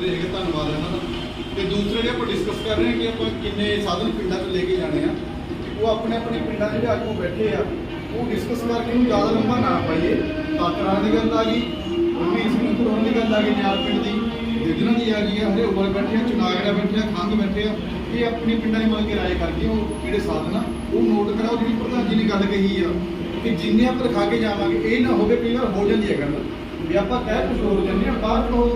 ਰਹੇ ਹੈਗੇ ਧੰਨਵਾਦ ਇਹਨਾਂ ਦਾ। ਤੇ ਦੂਸਰੇ ਜਿਹੜੇ ਆਪਾਂ ਡਿਸਕਸ ਕਰ ਰਹੇ ਹਾਂ ਕਿ ਆਪਾਂ ਕਿੰਨੇ ਸਾਧਨ ਪਿੰਡਾਂ 'ਚ ਲੈ ਕੇ ਜਾਣੇ ਆ, ਉਹ ਆਪਣੇ ਆਪਣੇ ਪਿੰਡਾਂ ਦੇ ਜਿਹੜੇ ਆਗੂ ਬੈਠੇ ਆ। ਉਹ ਡਿਸਕਸ ਕਰਕੇ ਉਹਨੂੰ ਜ਼ਿਆਦਾ ਲੰਬਾ ਨਾ ਪਾਈਏ। ਕਾਕਰਾਂ ਦੀ ਗੱਲ ਆ ਗਈ ਉਮੀ ਸਿੰਘ ਤੋਂ ਦੀ ਗੱਲ ਆ ਗਈ ਨਿਆਲ ਪਿੰਡ ਦੀ। ਜਿੱਦਾਂ ਦੀ ਆ ਗਈ ਆ ਹਰੇ ਉੱਪਰ ਬੈਠੇ ਆ ਚੁਨਾਗੜਾ ਬੈਠੇ ਆ ਖੰਗ ਬੈਠੇ ਆ। ਇਹ ਆਪਣੇ ਪਿੰਡਾਂ ਦੀ ਮਿਲ ਕੇ ਰਾਏ ਕਰਕੇ ਉਹ ਜਿਹੜੇ ਸਾਧਨ ਆ, ਉਹ ਨੋਟ ਕਰਾਓ, ਜਿਹੜੀ ਪ੍ਰਧਾਨ ਜੀ ਨੇ ਗੱਲ ਕਹੀ ਆ, ਕਿ ਜਿੰਨੇ ਆਪਾਂ ਲਿਖਾ ਕੇ ਜਾਵਾਂਗੇ, ਇਹ ਨਾ ਹੋਵੇ ਕਈ ਵਾਰ ਹੋ ਜਾਂਦੀ ਹੈ ਗੱਲ। ਵੀ ਆਪਾਂ ਕਹਿ ਕੁਝ ਹੋਰ ਜਾਂਦੇ ਆ ਬਾਅਦ ਤੋਂ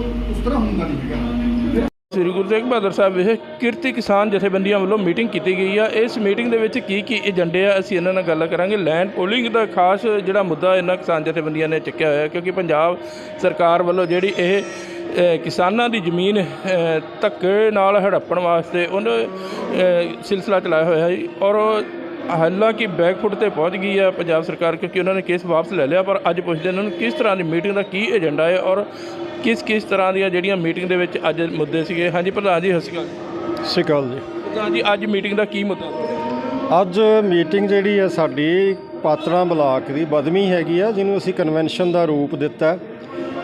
ਤਰ੍ਹਾਂ ਹੁੰਦਾ ਨਹੀਂ ਹੈਗਾ। ਸ੍ਰੀ ਗੁਰੂ ਤੇਗ ਬਹਾਦਰ ਸਾਹਿਬ ਵਿਖੇ ਕਿਰਤੀ ਕਿਸਾਨ ਜਥੇਬੰਦੀਆਂ ਵੱਲੋਂ ਮੀਟਿੰਗ ਕੀਤੀ ਗਈ ਆ। ਇਸ ਮੀਟਿੰਗ ਦੇ ਵਿੱਚ ਕੀ ਕੀ ਏਜੰਡੇ ਆ, ਅਸੀਂ ਇਹਨਾਂ ਨਾਲ ਗੱਲ ਕਰਾਂਗੇ। ਲੈਂਡ ਪੋਲਿੰਗ ਦਾ ਖਾਸ ਜਿਹੜਾ ਮੁੱਦਾ ਇਹਨਾਂ ਕਿਸਾਨ ਜਥੇਬੰਦੀਆਂ ਨੇ ਚੁੱਕਿਆ ਹੋਇਆ, ਕਿਉਂਕਿ ਪੰਜਾਬ ਸਰਕਾਰ ਵੱਲੋਂ ਜਿਹੜੀ ਇਹ ਕਿਸਾਨਾਂ ਦੀ ਜ਼ਮੀਨ ਧੱਕੇ ਨਾਲ ਹੜੱਪਣ ਵਾਸਤੇ ਉਹਨੇ ਸਿਲਸਿਲਾ ਚਲਾਇਆ ਹੋਇਆ ਹੈ ਔਰ ਹਾਲਾਂਕਿ ਬੈਕਫੁੱਟ ਤੇ ਪਹੁੰਚ ਗਈ ਹੈ ਪੰਜਾਬ ਸਰਕਾਰ, ਕਿਉਂਕਿ ਉਹਨਾਂ ਨੇ ਕੇਸ ਵਾਪਸ ਲੈ ਲਿਆ, ਪਰ ਅੱਜ ਪੁੱਛਦੇ ਇਹਨਾਂ ਨੂੰ ਕਿਸ ਤਰ੍ਹਾਂ ਦੀ ਮੀਟਿੰਗ ਦਾ ਕੀ ਏਜੰਡਾ ਹੈ। ਔਰ ਕਿਸ ਕਿਸ ਤਰ੍ਹਾਂ ਦੀਆਂ ਜਿਹੜੀਆਂ ਮੀਟਿੰਗ ਦੇ ਵਿੱਚ ਅੱਜ ਮੁੱਦੇ ਸੀਗੇ? ਹਾਂਜੀ ਪ੍ਰਧਾਨ ਜੀ ਸਤਿ ਸ਼੍ਰੀ ਅਕਾਲ। ਸਤਿ ਸ਼੍ਰੀ ਅਕਾਲ ਜੀ। ਪ੍ਰਧਾਨ ਜੀ ਅੱਜ ਮੀਟਿੰਗ ਦਾ ਕੀ ਮੁੱਦਾ? ਅੱਜ ਮੀਟਿੰਗ ਜਿਹੜੀ ਹੈ ਸਾਡੀ ਪਾਤੜਾਂ ਬਲਾਕ ਦੀ ਬਦਮੀ ਹੈਗੀ ਆ ਜਿਹਨੂੰ ਅਸੀਂ ਕਨਵੈਨਸ਼ਨ ਦਾ ਰੂਪ ਦਿੱਤਾ।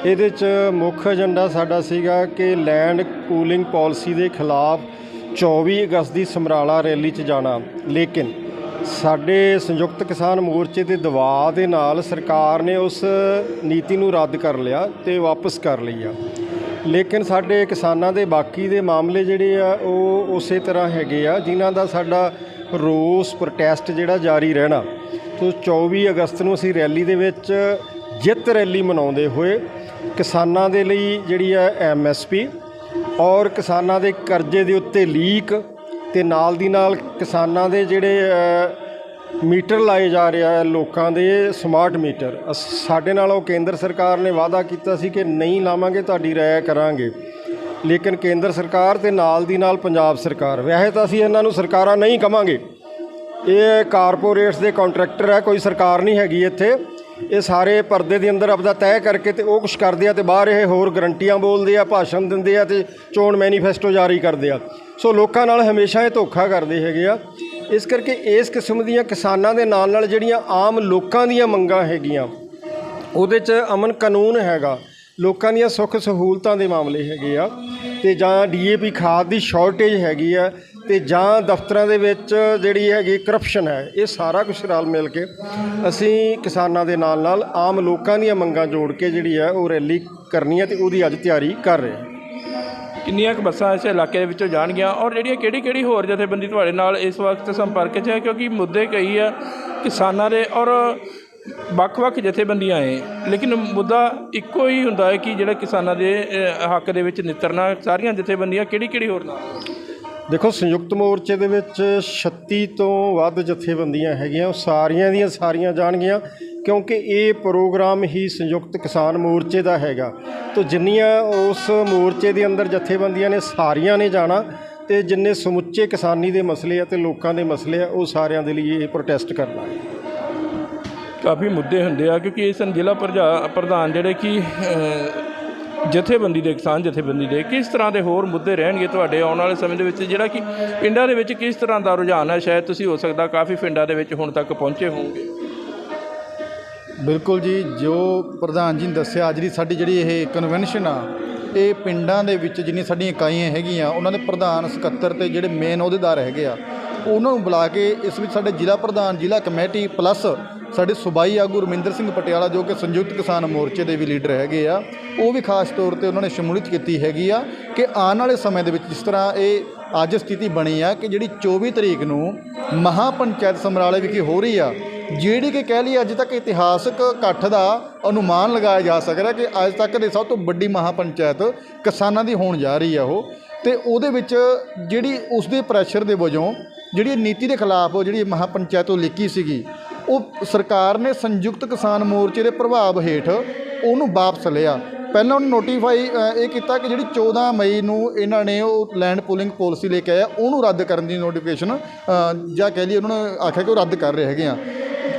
ਇਹਦੇ 'ਚ ਮੁੱਖ ਏਜੰਡਾ ਸਾਡਾ ਸੀਗਾ ਕਿ ਲੈਂਡ ਪੂਲਿੰਗ ਪਾਲਿਸੀ ਦੇ ਖਿਲਾਫ 24 ਅਗਸਤ ਦੀ ਸਮਰਾਲਾ ਰੈਲੀ 'ਚ ਜਾਣਾ। ਲੇਕਿਨ ਸਾਡੇ ਸੰਯੁਕਤ ਕਿਸਾਨ ਮੋਰਚੇ ਦੇ ਦਬਾਅ ਦੇ ਨਾਲ ਸਰਕਾਰ ਨੇ ਉਸ ਨੀਤੀ ਨੂੰ ਰੱਦ ਕਰ ਲਿਆ ਤੇ ਵਾਪਸ ਕਰ ਲਈ ਆ। ਲੇਕਿਨ ਸਾਡੇ ਕਿਸਾਨਾਂ ਦੇ ਬਾਕੀ ਦੇ ਮਾਮਲੇ ਜਿਹੜੇ ਆ, ਉਹ ਉਸੇ ਤਰ੍ਹਾਂ ਹੈਗੇ ਆ, ਜਿਨ੍ਹਾਂ ਦਾ ਸਾਡਾ ਰੋਸ ਪ੍ਰੋਟੈਸਟ ਜਿਹੜਾ ਜਾਰੀ ਰਹਿਣਾ। ਤੋਂ 24 ਅਗਸਤ ਨੂੰ ਅਸੀਂ ਰੈਲੀ ਦੇ ਵਿੱਚ ਜਿੱਤ ਰੈਲੀ ਮਨਾਉਂਦੇ ਹੋਏ ਕਿਸਾਨਾਂ ਦੇ ਲਈ ਜਿਹੜੀ ਹੈ ਐਮਐਸਪੀ ਔਰ ਕਿਸਾਨਾਂ ਦੇ ਕਰਜ਼ੇ ਦੇ ਉੱਤੇ ਲੀਕ ਤੇ ਨਾਲ ਦੀ ਨਾਲ ਕਿਸਾਨਾਂ ਦੇ ਜਿਹੜੇ ਮੀਟਰ ਲਾਏ ਜਾ ਰਿਹਾ ਹੈ ਲੋਕਾਂ ਦੇ ਸਮਾਰਟ ਮੀਟਰ। ਅਸ- ਸਾਡੇ ਨਾਲ ਉਹ ਕੇਂਦਰ ਸਰਕਾਰ ਨੇ ਵਾਅਦਾ ਕੀਤਾ ਸੀ ਕਿ ਨਹੀਂ ਲਾਵਾਂਗੇ, ਤੁਹਾਡੀ ਰਾਇ ਕਰਾਂਗੇ। ਲੇਕਿਨ ਕੇਂਦਰ ਸਰਕਾਰ ਤੇ ਨਾਲ ਦੀ ਨਾਲ ਪੰਜਾਬ ਸਰਕਾਰ, ਵੈਸੇ ਤਾਂ ਅਸੀਂ ਇਹਨਾਂ ਨੂੰ ਸਰਕਾਰਾਂ ਨਹੀਂ ਕਵਾਂਗੇ। ਇਹ ਕਾਰਪੋਰੇਟਸ ਦੇ ਕੰਟਰੈਕਟਰ ਹੈ ਕੋਈ ਸਰਕਾਰ ਨਹੀਂ ਹੈਗੀ ਇੱਥੇ। ਇਹ ਸਾਰੇ ਪਰਦੇ ਦੇ ਅੰਦਰ ਆਪਦਾ ਤੈਅ ਕਰਕੇ ਤੇ ਉਹ ਕੁਝ ਕਰਦੇ ਆ ਤੇ ਬਾਹਰ ਇਹ ਹੋਰ ਗਰੰਟੀਆਂ ਬੋਲਦੇ ਆ, ਭਾਸ਼ਣ ਦਿੰਦੇ ਆ ਤੇ ਚੋਣ ਮੈਨੀਫੈਸਟੋ ਜਾਰੀ ਕਰਦੇ ਆ। ਸੋ ਲੋਕਾਂ ਨਾਲ ਹਮੇਸ਼ਾ ਇਹ ਧੋਖਾ ਕਰਦੇ ਹੈਗੇ ਆ। ਇਸ ਕਰਕੇ ਇਸ ਕਿਸਮ ਦੀਆਂ ਕਿਸਾਨਾਂ ਦੇ ਨਾਲ ਨਾਲ ਜਿਹੜੀਆਂ ਆਮ ਲੋਕਾਂ ਦੀਆਂ ਮੰਗਾਂ ਹੈਗੀਆਂ, ਉਹਦੇ 'ਚ ਅਮਨ ਕਾਨੂੰਨ ਹੈਗਾ। ਲੋਕਾਂ ਦੀਆਂ ਸੁੱਖ ਸਹੂਲਤਾਂ ਦੇ ਮਾਮਲੇ ਹੈਗੇ ਆ ਤੇ ਜਾਂ ਡੀਏਪੀ ਖਾਦ ਦੀ ਸ਼ਾਰਟੇਜ ਹੈਗੀ ਆ ਤੇ ਜਾਂ ਦਫ਼ਤਰਾਂ ਦੇ ਵਿੱਚ ਜਿਹੜੀ ਹੈਗੀ ਕਰਪਸ਼ਨ ਹੈ, ਇਹ ਸਾਰਾ ਕੁਝ ਰਲ ਮਿਲ ਕੇ ਅਸੀਂ ਕਿਸਾਨਾਂ ਦੇ ਨਾਲ ਨਾਲ ਆਮ ਲੋਕਾਂ ਦੀਆਂ ਮੰਗਾਂ ਜੋੜ ਕੇ ਜਿਹੜੀ ਹੈ ਉਹ ਰੈਲੀ ਕਰਨੀ ਹੈ ਤੇ ਉਹਦੀ ਅੱਜ ਤਿਆਰੀ ਕਰ ਰਹੇ ਹਾਂ। ਕਿੰਨੀਆਂ ਕੁ ਬੱਸਾਂ ਇਸ ਇਲਾਕੇ ਦੇ ਵਿੱਚੋਂ ਜਾਣਗੀਆਂ ਔਰ ਜਿਹੜੀਆਂ ਕਿਹੜੀ ਕਿਹੜੀ ਹੋਰ ਜਥੇਬੰਦੀ ਤੁਹਾਡੇ ਨਾਲ ਇਸ ਵਕਤ ਸੰਪਰਕ 'ਚ ਹੈ? ਕਿਉਂਕਿ ਮੁੱਦੇ ਕਈ ਆ ਕਿਸਾਨਾਂ ਦੇ ਔਰ ਵੱਖ-ਵੱਖ ਜਥੇਬੰਦੀਆਂ ਏ ਲੇਕਿਨ ਮੁੱਦਾ ਇੱਕੋ ਹੀ ਹੁੰਦਾ ਹੈ ਕਿ ਜਿਹੜਾ ਕਿਸਾਨਾਂ ਦੇ ਹੱਕ ਦੇ ਵਿੱਚ ਨਿੱਤਰਨਾ, ਸਾਰੀਆਂ ਜਥੇਬੰਦੀਆਂ ਕਿਹੜੀ ਕਿਹੜੀ ਹੋਰ ਨਾਲ ਦੇਖੋ, ਸੰਯੁਕਤ ਮੋਰਚੇ ਦੇ ਵਿੱਚ 36 ਤੋਂ ਵੱਧ ਜਥੇਬੰਦੀਆਂ ਹੈਗੀਆਂ, ਉਹ ਸਾਰੀਆਂ ਦੀਆਂ ਸਾਰੀਆਂ ਜਾਣਗੀਆਂ। ਕਿਉਂਕਿ ਇਹ ਪ੍ਰੋਗਰਾਮ ਹੀ ਸੰਯੁਕਤ ਕਿਸਾਨ ਮੋਰਚੇ ਦਾ ਹੈਗਾ। ਤੋਂ ਜਿੰਨੀਆਂ ਉਸ ਮੋਰਚੇ ਦੇ ਅੰਦਰ ਜਥੇਬੰਦੀਆਂ ਨੇ ਸਾਰੀਆਂ ਨੇ ਜਾਣਾ ਤੇ ਜਿੰਨੇ ਸਮੁੱਚੇ ਕਿਸਾਨੀ ਦੇ ਮਸਲੇ ਆ ਤੇ ਲੋਕਾਂ ਦੇ ਮਸਲੇ ਆ, ਉਹ ਸਾਰਿਆਂ ਦੇ ਲਈ ਇਹ ਪ੍ਰੋਟੈਸਟ ਕਰਨਾ ਹੈ। ਕਾਫੀ ਮੁੱਦੇ ਹੁੰਦੇ ਆ ਕਿਉਂਕਿ ਇਸ ਜ਼ਿਲ੍ਹਾ ਪ੍ਰਜਾ- ਪ੍ਰਧਾਨ ਜਿਹੜੇ ਕਿ ਜਥੇਬੰਦੀ ਦੇ, ਕਿਸਾਨ ਜਥੇਬੰਦੀ ਦੇ, ਕਿਸ ਤਰ੍ਹਾਂ ਦੇ ਹੋਰ ਮੁੱਦੇ ਰਹਿਣਗੇ ਤੁਹਾਡੇ ਆਉਣ ਵਾਲੇ ਸਮੇਂ ਦੇ ਵਿੱਚ? ਜਿਹੜਾ ਕਿ ਪਿੰਡਾਂ ਦੇ ਵਿੱਚ ਕਿਸ ਤਰ੍ਹਾਂ ਦਾ ਰੁਝਾਨ ਹੈ? ਸ਼ਾਇਦ ਤੁਸੀਂ ਹੋ ਸਕਦਾ ਕਾਫੀ ਪਿੰਡਾਂ ਦੇ ਵਿੱਚ ਹੁਣ ਤੱਕ ਪਹੁੰਚੇ ਹੋਵੋਗੇ। ਬਿਲਕੁਲ ਜੀ, ਜੋ ਪ੍ਰਧਾਨ ਜੀ ਨੇ ਦੱਸਿਆ, ਅੱਜ ਦੀ ਸਾਡੀ ਜਿਹੜੀ ਇਹ ਕਨਵੈਨਸ਼ਨ ਆ, ਇਹ ਪਿੰਡਾਂ ਦੇ ਵਿੱਚ ਜਿੰਨੀਆਂ ਸਾਡੀਆਂ ਇਕਾਈਆਂ ਹੈਗੀਆਂ, ਉਹਨਾਂ ਦੇ ਪ੍ਰਧਾਨ ਸਕੱਤਰ ਤੇ ਜਿਹੜੇ ਮੇਨ ਅਹੁਦੇਦਾਰ ਹੈਗੇ ਆ। ਉਹਨਾਂ ਨੂੰ ਬੁਲਾ ਕੇ ਇਸ ਵਿੱਚ ਸਾਡੇ ਜ਼ਿਲ੍ਹਾ ਪ੍ਰਧਾਨ, ਜ਼ਿਲ੍ਹਾ ਕਮੇਟੀ ਪਲੱਸ ਸਾਡੇ ਸੂਬਾਈ ਆਗੂ ਰਮਿੰਦਰ ਸਿੰਘ ਪਟਿਆਲਾ, ਜੋ ਕਿ ਸੰਯੁਕਤ ਕਿਸਾਨ ਮੋਰਚੇ ਦੇ ਵੀ ਲੀਡਰ ਹੈਗੇ ਆ, ਉਹ ਵੀ ਖਾਸ ਤੌਰ ਤੇ ਉਹਨਾਂ ਨੇ ਸ਼ਮੂਲੀਅਤ ਕੀਤੀ ਹੈਗੀ ਆ ਕਿ ਆਉਣ ਵਾਲੇ ਸਮੇਂ ਦੇ ਵਿੱਚ ਜਿਸ ਤਰ੍ਹਾਂ ਇਹ ਅੱਜ ਸਥਿਤੀ ਬਣੀ ਆ ਕਿ ਜਿਹੜੀ 24 ਤਰੀਕ ਨੂੰ ਮਹਾ ਪੰਚਾਇਤ ਸਮਰਾਲੇ ਵਿਖੇ ਹੋ ਰਹੀ ਆ ਜਿਹੜੀ ਕਿ ਕਹਿ ਲਈ ਅੱਜ ਤੱਕ ਇਤਿਹਾਸਕ ਇਕੱਠ ਦਾ ਅਨੁਮਾਨ ਲਗਾਇਆ ਜਾ ਸਕਦਾ ਕਿ ਅੱਜ ਤੱਕ ਦੀ ਸਭ ਤੋਂ ਵੱਡੀ ਮਹਾਪੰਚਾਇਤ ਕਿਸਾਨਾਂ ਦੀ ਹੋਣ ਜਾ ਰਹੀ ਹੈ ਉਹ। ਤੇ ਉਹਦੇ ਵਿੱਚ ਜਿਹੜੀ ਉਸ ਦੇ ਪ੍ਰੈਸ਼ਰ ਦੇ ਵਜੋਂ ਜਿਹੜੀ ਨੀਤੀ ਦੇ ਖਿਲਾਫ ਉਹ ਜਿਹੜੀ ਮਹਾਪੰਚਾਇਤ ਉਹ ਲਿਖੀ ਸੀਗੀ, ਉਹ ਸਰਕਾਰ ਨੇ ਸੰਯੁਕਤ ਕਿਸਾਨ ਮੋਰਚੇ ਦੇ ਪ੍ਰਭਾਵ ਹੇਠ ਉਹਨੂੰ ਵਾਪਸ ਲਿਆ। ਪਹਿਲਾਂ ਉਹਨੂੰ ਨੋਟੀਫਾਈ ਇਹ ਕੀਤਾ ਕਿ ਜਿਹੜੀ 14 ਮਈ ਨੂੰ ਇਹਨਾਂ ਨੇ ਉਹ ਲੈਂਡ ਪੂਲਿੰਗ ਪਾਲਿਸੀ ਲੈ ਕੇ ਆਇਆ, ਉਹਨੂੰ ਰੱਦ ਕਰਨ ਦੀ ਨੋਟੀਫਿਕੇਸ਼ਨ ਜਾਂ ਕਹਿ ਲਈ ਉਹਨਾਂ ਨੇ ਆਖਿਆ ਕਿ ਉਹ ਰੱਦ ਕਰ ਰਹੇ ਹੈਗੇ ਆ।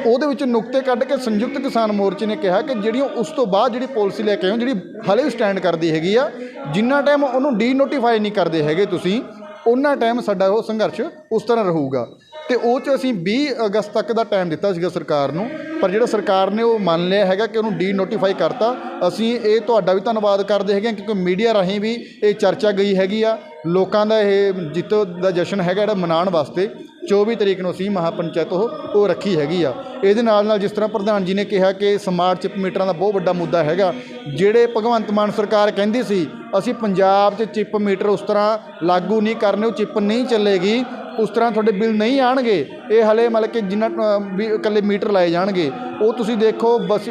ਉਹਦੇ ਵਿੱਚ ਨੁਕਤੇ ਕੱਢ ਕੇ ਸੰਯੁਕਤ ਕਿਸਾਨ ਮੋਰਚੇ ਨੇ ਕਿਹਾ ਕਿ ਜਿਹੜੀਆਂ ਉਸ ਤੋਂ ਬਾਅਦ ਜਿਹੜੀ ਪਾਲਿਸੀ ਲੈ ਕੇ ਆਏ ਹੋ, ਜਿਹੜੀ ਹਲੇ ਵੀ ਸਟੈਂਡ ਕਰਦੀ ਹੈਗੀ ਆ, ਜਿੰਨਾ ਟਾਈਮ ਉਹਨੂੰ ਡੀ ਨੋਟੀਫਾਈ ਨਹੀਂ ਕਰਦੇ ਹੈਗੇ ਤੁਸੀਂ ਉਹਨਾਂ ਟਾਈਮ ਸਾਡਾ ਉਹ ਸੰਘਰਸ਼ ਉਸ ਤਰ੍ਹਾਂ ਰਹੂਗਾ। ਤੇ ਉਹ 'ਚ ਅਸੀਂ 20 ਅਗਸਤ ਤੱਕ ਦਾ ਟਾਈਮ ਦਿੱਤਾ ਸੀਗਾ ਸਰਕਾਰ ਨੂੰ, ਪਰ ਜਿਹੜਾ ਸਰਕਾਰ ਨੇ ਉਹ ਮੰਨ ਲਿਆ ਹੈਗਾ ਕਿ ਉਹਨੂੰ ਡੀ ਨੋਟੀਫਾਈ ਕਰਤਾ, ਅਸੀਂ ਇਹ ਤੁਹਾਡਾ ਵੀ ਧੰਨਵਾਦ ਕਰਦੇ ਹੈਗੇ ਹਾਂ ਕਿਉਂਕਿ ਮੀਡੀਆ ਰਾਹੀਂ ਵੀ ਇਹ ਚਰਚਾ ਗਈ ਹੈਗੀ ਆ, ਲੋਕਾਂ ਦਾ ਇਹ ਜਿੱਤ ਦਾ ਜਸ਼ਨ ਹੈਗਾ ਜਿਹੜਾ ਮਨਾਉਣ ਵਾਸਤੇ। 24 ਤਰੀਕ ਨੂੰ ਅਸੀਂ ਮਹਾਪੰਚਾਇਤ ਉਹ ਉਹ ਰੱਖੀ ਹੈਗੀ ਆ। ਇਹਦੇ ਨਾਲ ਨਾਲ ਜਿਸ ਤਰ੍ਹਾਂ ਪ੍ਰਧਾਨ ਜੀ ਨੇ ਕਿਹਾ ਕਿ ਸਮਾਰਟ ਚਿਪ ਮੀਟਰਾਂ ਦਾ ਬਹੁਤ ਵੱਡਾ ਮੁੱਦਾ ਹੈਗਾ, ਜਿਹੜੇ ਭਗਵੰਤ ਮਾਨ ਸਰਕਾਰ ਕਹਿੰਦੀ ਸੀ, ਅਸੀਂ ਪੰਜਾਬ 'ਚ ਚਿਪ ਮੀਟਰ ਉਸ ਤਰ੍ਹਾਂ ਲਾਗੂ ਨਹੀਂ ਕਰਨੇ, ਉਹ ਚਿਪ ਨਹੀਂ ਚੱਲੇਗੀ, ਉਸ ਤਰ੍ਹਾਂ ਤੁਹਾਡੇ ਬਿੱਲ ਨਹੀਂ ਆਣਗੇ, ਇਹ ਹਲੇ ਮਤਲਬ ਕਿ ਜਿੰਨਾ ਵੀ ਇਕੱਲੇ ਮੀਟਰ ਲਾਏ ਜਾਣਗੇ, ਉਹ ਤੁਸੀਂ ਦੇਖੋ ਬਸ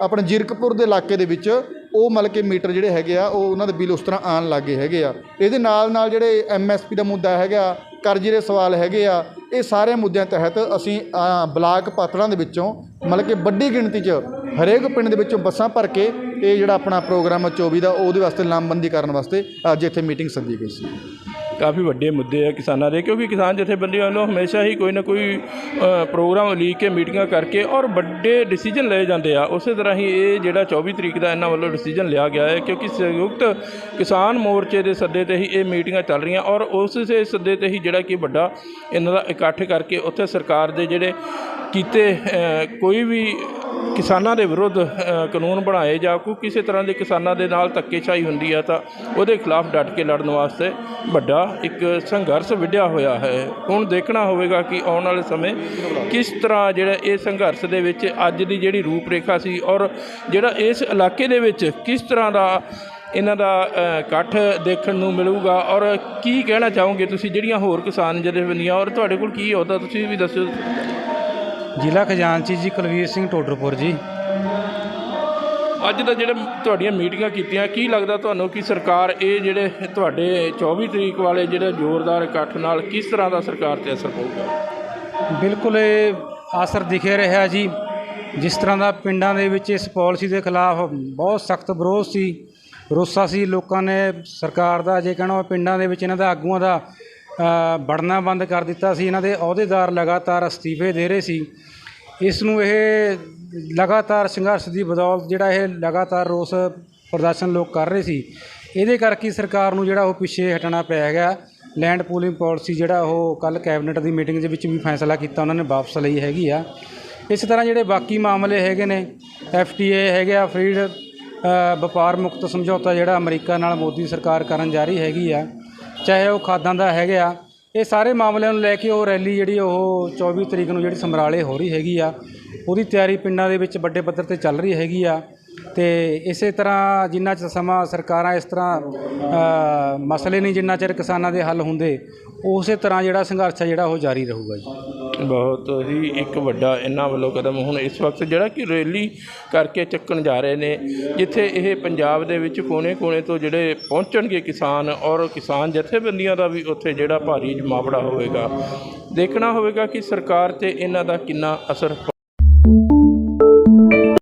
ਆਪਣੇ ਜੀਰਕਪੁਰ ਦੇ ਇਲਾਕੇ ਦੇ ਵਿੱਚ ਉਹ ਮਤਲਬ ਕਿ ਮੀਟਰ ਜਿਹੜੇ ਹੈਗੇ ਆ, ਉਹ ਉਹਨਾਂ ਦੇ ਬਿੱਲ ਉਸ ਤਰ੍ਹਾਂ ਆਣ ਲੱਗੇ ਹੈਗੇ ਆ। ਇਹਦੇ ਨਾਲ ਨਾਲ ਜਿਹੜੇ ਐਮਐਸਪੀ ਦਾ ਮੁੱਦਾ ਹੈਗਾ ਕਰਜ਼ੇ ਦੇ ਸਵਾਲ ਹੈਗੇ ਆ, ਇਹ ਸਾਰੇ ਮੁੱਦਿਆਂ ਤਹਿਤ ਅਸੀਂ ਬਲਾਕ ਪਾਤੜਾਂ ਦੇ ਵਿੱਚੋਂ, ਮਤਲਬ ਕਿ ਵੱਡੀ ਗਿਣਤੀ 'ਚ, ਹਰੇਕ ਪਿੰਡ ਦੇ ਵਿੱਚੋਂ ਬੱਸਾਂ ਭਰ ਕੇ ਇਹ ਜਿਹੜਾ ਆਪਣਾ ਪ੍ਰੋਗਰਾਮ 24 ਦਾ, ਉਹਦੇ ਵਾਸਤੇ ਲਾਮਬੰਦੀ ਕਰਨ ਵਾਸਤੇ ਅੱਜ ਇੱਥੇ ਮੀਟਿੰਗ ਸੱਦੀ ਗਈ ਸੀ। ਕਾਫੀ ਵੱਡੇ ਮੁੱਦੇ ਆ ਕਿਸਾਨਾਂ ਦੇ, ਕਿਉਂਕਿ ਕਿਸਾਨ ਜਥੇਬੰਦੀਆਂ ਵੱਲੋਂ ਹਮੇਸ਼ਾ ਹੀ ਕੋਈ ਨਾ ਕੋਈ ਪ੍ਰੋਗਰਾਮ ਉਲੀਕ ਕੇ, ਮੀਟਿੰਗਾਂ ਕਰਕੇ ਔਰ ਵੱਡੇ ਡਿਸੀਜਨ ਲਏ ਜਾਂਦੇ ਆ। ਉਸੇ ਤਰ੍ਹਾਂ ਹੀ ਇਹ ਜਿਹੜਾ 24 ਤਰੀਕ ਦਾ ਇਹਨਾਂ ਵੱਲੋਂ ਡਿਸੀਜਨ ਲਿਆ ਗਿਆ ਹੈ, ਕਿਉਂਕਿ ਸੰਯੁਕਤ ਕਿਸਾਨ ਮੋਰਚੇ ਦੇ ਸੱਦੇ ਤੇ ਹੀ ਇਹ ਮੀਟਿੰਗਾਂ ਚੱਲ ਰਹੀਆਂ ਔਰ ਉਸੇ ਸੱਦੇ ਤੇ ਹੀ ਜਿਹੜਾ ਕਿ ਵੱਡਾ ਇਹਨਾਂ ਦਾ ਇਕੱਠ ਕਰਕੇ ਉੱਥੇ ਸਰਕਾਰ ਦੇ ਜਿਹੜੇ ਕੀਤੇ ਕੋਈ ਵੀ ਕਿਸਾਨਾਂ ਦੇ ਵਿਰੁੱਧ ਕਾਨੂੰਨ ਬਣਾਏ ਜਾਂ, ਕੋਈ ਕਿਸੇ ਤਰ੍ਹਾਂ ਦੇ ਕਿਸਾਨਾਂ ਦੇ ਨਾਲ ਧੱਕੇਸ਼ਾਹੀ ਹੁੰਦੀ ਆ ਤਾਂ ਉਹਦੇ ਖਿਲਾਫ ਡਟ ਕੇ ਲੜਨ ਵਾਸਤੇ ਵੱਡਾ ਇੱਕ ਸੰਘਰਸ਼ ਵਿੱਢਿਆ ਹੋਇਆ ਹੈ। ਹੁਣ ਦੇਖਣਾ ਹੋਵੇਗਾ ਕਿ ਆਉਣ ਵਾਲੇ ਸਮੇਂ ਕਿਸ ਤਰ੍ਹਾਂ ਜਿਹੜਾ ਇਹ ਸੰਘਰਸ਼ ਦੇ ਵਿੱਚ ਅੱਜ ਦੀ ਜਿਹੜੀ ਰੂਪਰੇਖਾ ਸੀ ਔਰ ਜਿਹੜਾ ਇਸ ਇਲਾਕੇ ਦੇ ਵਿੱਚ ਕਿਸ ਤਰ੍ਹਾਂ ਦਾ ਇਹਨਾਂ ਦਾ ਇਕੱਠ ਦੇਖਣ ਨੂੰ ਮਿਲੂਗਾ ਔਰ ਕੀ ਕਹਿਣਾ ਚਾਹੋਗੇ ਤੁਸੀਂ? ਜਿਹੜੀਆਂ ਹੋਰ ਕਿਸਾਨ ਜਥੇਬੰਦੀਆਂ ਔਰ ਤੁਹਾਡੇ ਕੋਲ ਕੀ ਅਹੁਦਾ ਤੁਸੀਂ ਵੀ ਦੱਸਿਓ ਜ਼ਿਲ੍ਹਾ ਖਜ਼ਾਨਚੀ ਜੀ ਕੁਲਵੀਰ ਸਿੰਘ ਟੋਡਰਪੁਰ ਜੀ। ਅੱਜ ਦਾ ਜਿਹੜੇ ਤੁਹਾਡੀਆਂ ਮੀਟਿੰਗਾਂ ਕੀਤੀਆਂ ਕੀ ਲੱਗਦਾ ਤੁਹਾਨੂੰ ਕਿ ਸਰਕਾਰ ਇਹ ਜਿਹੜੇ ਤੁਹਾਡੇ 24 ਤਰੀਕ ਵਾਲੇ ਜਿਹੜੇ ਜ਼ੋਰਦਾਰ ਇਕੱਠ ਨਾਲ ਕਿਸ ਤਰ੍ਹਾਂ ਦਾ ਸਰਕਾਰ ਤੇ ਅਸਰ ਪਊਗਾ? ਬਿਲਕੁਲ ਇਹ ਅਸਰ ਦਿਖੇ ਰਿਹਾ ਜੀ। ਜਿਸ ਤਰ੍ਹਾਂ ਦਾ ਪਿੰਡਾਂ ਦੇ ਵਿੱਚ ਇਸ ਪਾਲਿਸੀ ਦੇ ਖਿਲਾਫ ਬਹੁਤ ਸਖਤ ਵਿਰੋਧ ਸੀ ਰੋਸਾ ਸੀ ਲੋਕਾਂ ਨੇ ਸਰਕਾਰ ਦਾ ਜੇ ਕਹਿਣਾ ਪਿੰਡਾਂ ਦੇ ਵਿੱਚ ਇਹਨਾਂ ਦਾ ਆਗੂਆਂ ਦਾ ਅ, ਬੰਦ ਕਰ ਦਿੱਤਾ ਸੀ। ਇਹਨਾਂ ਦੇ ਅਹੁਦੇਦਾਰ ਲਗਾਤਾਰ ਅਸਤੀਫੇ ਦੇ ਰਹੇ ਸੀ। ਇਸ ਨੂੰ ਇਹ ਲਗਾਤਾਰ ਸੰਘਰਸ਼ ਦੀ ਬਦੌਲਤ ਜਿਹੜਾ ਇਹ ਲਗਾਤਾਰ ਰੋਸ ਪ੍ਰਦਰਸ਼ਨ ਲੋਕ ਕਰ ਰਹੇ ਸੀ। ਇਹਦੇ ਕਰਕੇ ਸਰਕਾਰ ਨੂੰ ਜਿਹੜਾ ਉਹ ਪਿੱਛੇ ਹਟਣਾ ਪਿਆ ਹੈਗਾ ਲੈਂਡ ਪੂਲਿੰਗ ਪਾਲਿਸੀ ਜਿਹੜਾ ਉਹ ਕੱਲ ਕੈਬਨਿਟ ਦੀ ਮੀਟਿੰਗ ਦੇ ਵਿੱਚ ਵੀ ਫੈਸਲਾ ਕੀਤਾ। ਉਹਨਾਂ ਨੇ ਵਾਪਸ ਲਈ ਹੈਗੀ ਆ। ਇਸ ਤਰ੍ਹਾਂ ਜਿਹੜੇ ਬਾਕੀ ਮਾਮਲੇ ਹੈਗੇ ਨੇ ਐਫਟੀਏ ਹੈਗੇ ਆ ਫਰੀਡ ਵਪਾਰ ਮੁਕਤ ਸਮਝੌਤਾ ਜਿਹੜਾ ਅਮਰੀਕਾ ਨਾਲ ਮੋਦੀ ਸਰਕਾਰ ਕਰਨ ਜਾ ਰਹੀ ਹੈਗੀ ਆ। ਚਾਹੇ ਉਹ ਖਾਦਾਂ ਦਾ ਹੈਗੇ ਆ, ਇਹ ਸਾਰੇ ਮਾਮਲਿਆਂ ਨੂੰ ਲੈ ਕੇ ਉਹ ਰੈਲੀ ਜਿਹੜੀ ਉਹ 24 ਤਰੀਕ ਨੂੰ ਜਿਹੜੀ ਸਮਰਾਲੇ ਹੋ ਰਹੀ ਹੈਗੀ ਆ। ਉਹਦੀ ਤਿਆਰੀ ਪਿੰਡਾਂ ਦੇ ਵਿੱਚ ਵੱਡੇ ਪੱਧਰ ਤੇ ਚੱਲ ਰਹੀ ਹੈਗੀ ਆ ਤੇ ਇਸੇ ਤਰ੍ਹਾਂ ਜਿੰਨਾ ਚਿਰ ਸਮਾਂ ਸਰਕਾਰਾਂ ਇਸ ਤਰ੍ਹਾਂ ਮਸਲੇ ਨਹੀਂ ਜਿੰਨਾ ਚਿਰ ਕਿਸਾਨਾਂ ਦੇ ਹੱਲ ਹੁੰਦੇ, ਉਸੇ ਤਰ੍ਹਾਂ ਜਿਹੜਾ ਸੰਘਰਸ਼ ਹੈ ਜਿਹੜਾ ਉਹ ਜਾਰੀ ਰਹੂਗਾ ਜੀ। ਬਹੁਤ ਹੀ ਇੱਕ ਵੱਡਾ ਇਹਨਾਂ ਵੱਲੋਂ ਕਦਮ ਹੁਣ ਇਸ ਵਕਤ ਜਿਹੜਾ ਕਿ ਰੈਲੀ ਕਰਕੇ ਚੱਕਣ ਜਾ ਰਹੇ ਨੇ, ਜਿੱਥੇ ਇਹ ਪੰਜਾਬ ਦੇ ਵਿੱਚ ਕੋਨੇ-ਕੋਨੇ ਤੋਂ ਜਿਹੜੇ ਪਹੁੰਚਣਗੇ ਕਿਸਾਨ ਔਰ ਕਿਸਾਨ ਜਥੇਬੰਦੀਆਂ ਦਾ ਵੀ ਉੱਥੇ ਜਿਹੜਾ ਭਾਰੀ ਜਮਾਵੜਾ ਹੋਵੇਗਾ। ਦੇਖਣਾ ਹੋਵੇਗਾ ਕਿ ਸਰਕਾਰ ਤੇ ਇਹਨਾਂ ਦਾ ਕਿੰਨਾ ਅਸਰ